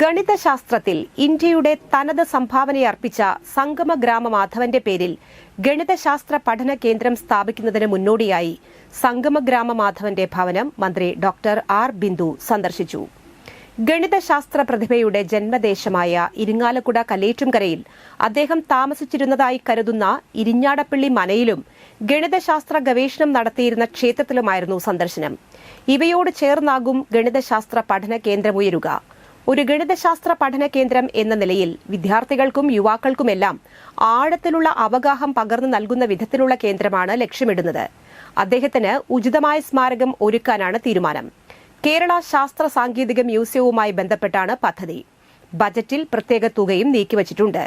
ഗണിതശാസ്ത്രത്തിൽ ഇന്ത്യയുടെ തനത് സംഭാവനയർപ്പിച്ച സംഗമ ഗ്രാമ മാധവന്റെ പേരിൽ ഗണിതശാസ്ത്ര പഠന കേന്ദ്രം സ്ഥാപിക്കുന്നതിന് മുന്നോടിയായി സംഗമ ഗ്രാമ മാധവന്റെ ഭവനം മന്ത്രി ഡോക്ടർ ആർ ബിന്ദു സന്ദർശിച്ചു. ഗണിതശാസ്ത്ര പ്രതിഭയുടെ ജന്മദേശമായ ഇരിങ്ങാലക്കുട കലേറ്റുംകരയിൽ അദ്ദേഹം താമസിച്ചിരുന്നതായി കരുതുന്ന ഇരിഞ്ഞാടപ്പള്ളി മനയിലും ഗണിതശാസ്ത്ര ഗവേഷണം നടത്തിയിരുന്ന ക്ഷേത്രത്തിലുമായിരുന്നു സന്ദർശനം. ഇവയോട് ചേർന്നാകും ഗണിതശാസ്ത്ര പഠന കേന്ദ്രമുയരുക ഒരു ഗണിതശാസ്ത്ര പഠന കേന്ദ്രം എന്ന നിലയിൽ വിദ്യാർത്ഥികൾക്കും യുവാക്കൾക്കുമെല്ലാം ആഴത്തിലുള്ള അവഗാഹം പകർന്നു നൽകുന്ന വിധത്തിലുള്ള കേന്ദ്രമാണ് ലക്ഷ്യമിടുന്നത്. അദ്ദേഹത്തിന് ഉചിതമായ സ്മാരകം ഒരുക്കാനാണ് തീരുമാനം. കേരള ശാസ്ത്ര സാങ്കേതിക മ്യൂസിയവുമായി ബന്ധപ്പെട്ടാണ് പദ്ധതി. ബജറ്റിൽ പ്രത്യേക തുകയും നീക്കിവച്ചിട്ടുണ്ട്.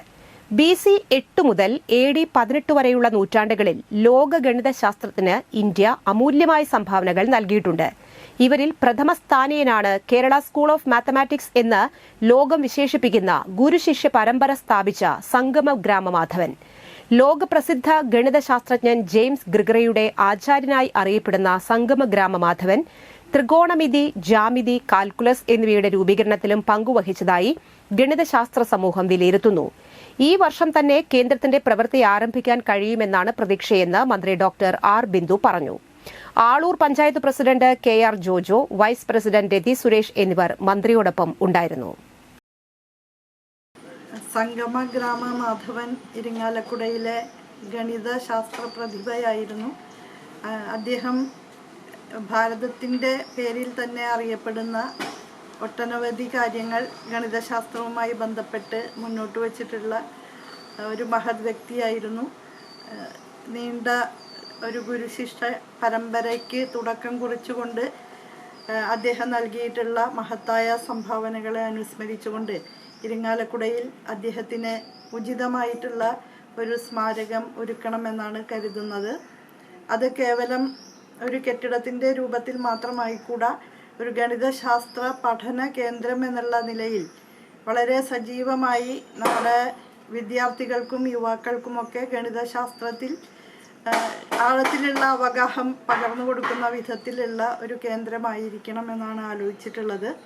ബി സി എട്ട് മുതൽ എ ഡി പതിനെട്ട് വരെയുള്ള നൂറ്റാണ്ടുകളിൽ ലോക ഗണിതശാസ്ത്രത്തിന് ഇന്ത്യ അമൂല്യമായ സംഭാവനകൾ നൽകിയിട്ടുണ്ട്. ഇവരിൽ പ്രഥമ സ്ഥാനീയനാണ് കേരള സ്കൂൾ ഓഫ് മാത്തമാറ്റിക്സ് എന്ന് ലോകം വിശേഷിപ്പിക്കുന്ന ഗുരുശിഷ്യ പരമ്പര സ്ഥാപിച്ച സംഗമ ഗ്രാമമാധവൻ. ലോകപ്രസിദ്ധ ഗണിതശാസ്ത്രജ്ഞൻ ജെയിംസ് ഗ്രിഗറയുടെ ആചാര്യനായി അറിയപ്പെടുന്ന സംഗമ ഗ്രാമമാധവൻ ത്രികോണമിതി ജാമിതി കാൽക്കുലസ് എന്നിവയുടെ രൂപീകരണത്തിലും പങ്കുവഹിച്ചതായി ഗണിതശാസ്ത്ര സമൂഹം വിലയിരുത്തുന്നു. ഈ വർഷം തന്നെ കേന്ദ്രത്തിന്റെ പ്രവൃത്തി ആരംഭിക്കാൻ കഴിയുമെന്നാണ് പ്രതീക്ഷയെന്ന് മന്ത്രി ഡോക്ടർ ആർ ബിന്ദു പറഞ്ഞു. Aloor panchayat president K R Jojo vice president Rathi Suresh എന്നിവർ മന്ത്രിയോടൊപ്പം ഉണ്ടായിരുന്നു. സംഗമ ഗ്രാമ മാധവൻ ഇരിങ്ങാലക്കുടയിലെ ഗണിത ശാസ്ത്ര പ്രതിഭയായിരുന്നു അദ്ദേഹം ഭാരതത്തിന്റെ പേരിൽ തന്നെ അറിയപ്പെടുന്ന ഒട്ടനവധി കാര്യങ്ങൾ ഗണിതശാസ്ത്രവുമായി ബന്ധപ്പെട്ട് മുന്നോട്ട് വച്ചിട്ടുള്ള ഒരു മഹത് വ്യക്തിയായിരുന്നു. നീണ്ട ഒരു ഗുരുശിഷ്ട പരമ്പരയ്ക്ക് തുടക്കം കുറിച്ചുകൊണ്ട് അദ്ദേഹം നൽകിയിട്ടുള്ള മഹത്തായ സംഭാവനകളെ അനുസ്മരിച്ചുകൊണ്ട് ഇരിങ്ങാലക്കുടയിൽ അദ്ദേഹത്തിന് ഉചിതമായിട്ടുള്ള ഒരു സ്മാരകം ഒരുക്കണമെന്നാണ് കരുതുന്നത്. അത് കേവലം ഒരു കെട്ടിടത്തിന്റെ രൂപത്തിൽ മാത്രമായിക്കൂടാ ഒരു ഗണിതശാസ്ത്ര പഠന കേന്ദ്രം എന്നുള്ള നിലയിൽ വളരെ സജീവമായി നമ്മുടെ വിദ്യാർത്ഥികൾക്കും യുവാക്കൾക്കുമൊക്കെ ഗണിതശാസ്ത്രത്തിൽ ആഴത്തിലുള്ള അവഗാഹം പകർന്നു കൊടുക്കുന്ന വിധത്തിലുള്ള ഒരു കേന്ദ്രമായിരിക്കണം എന്നാണ് ആലോചിച്ചിട്ടുള്ളത്.